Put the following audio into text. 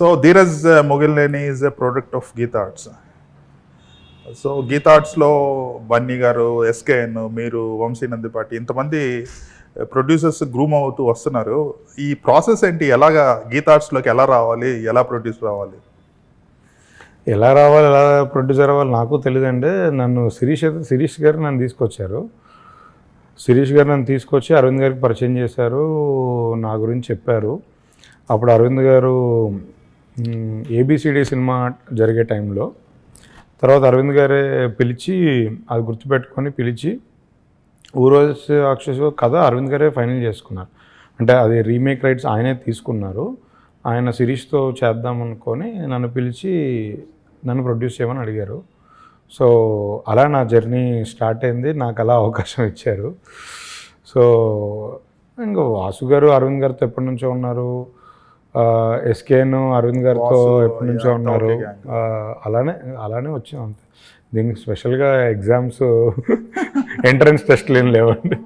So Dheeraj Mogilineni is a product of Geetha Arts so Geetha ఆర్ట్స్లో Bunny గారు SKN మీరు వంశీ నందిపాటి ఇంతమంది producers groom అవుతూ వస్తున్నారు. ఈ ప్రాసెస్ ఏంటి? ఎలాగా గీత ఆర్ట్స్లోకి ఎలా రావాలి? ఎలా ప్రొడ్యూస్ రావాలి? ఎలా రావాలి? ఎలా ప్రొడ్యూసర్ అవ్వాలి? నాకు తెలియదండి. నన్ను శిరీష్ శిరీష్ గారు నన్ను తీసుకొచ్చారు. శిరీష్ గారు నన్ను తీసుకొచ్చి అరవింద్ గారికి పరిచయం చేశారు. నా గురించి చెప్పారు. అప్పుడు అరవింద్ గారు ఏబిసిడి సినిమా జరిగే టైంలో తర్వాత అరవింద్ గారే పిలిచి అది గుర్తుపెట్టుకొని పిలిచి ఊరోజు అక్షస్ కథ అరవింద్ గారే ఫైనల్ చేసుకున్నారు. అంటే అది రీమేక్ రైట్స్ ఆయనే తీసుకున్నారు. ఆయన సిరీస్తో చేద్దామనుకొని నన్ను పిలిచి నన్ను ప్రొడ్యూస్ చేయమని అడిగారు. సో అలా నా జర్నీ స్టార్ట్ అయింది. నాకు అలా అవకాశం ఇచ్చారు. సో ఇంకా వాసు గారు అరవింద్ గారితో ఎప్పటి నుంచో ఉన్నారు. ఎస్కేఎన్ అరవింద్ గారితో ఎప్పటి నుంచో ఉన్నారు. అలానే అలానే వచ్చాం అంతే. దీనికి స్పెషల్గా ఎగ్జామ్స్ ఎంట్రన్స్ టెస్ట్లు ఏం లేవండి.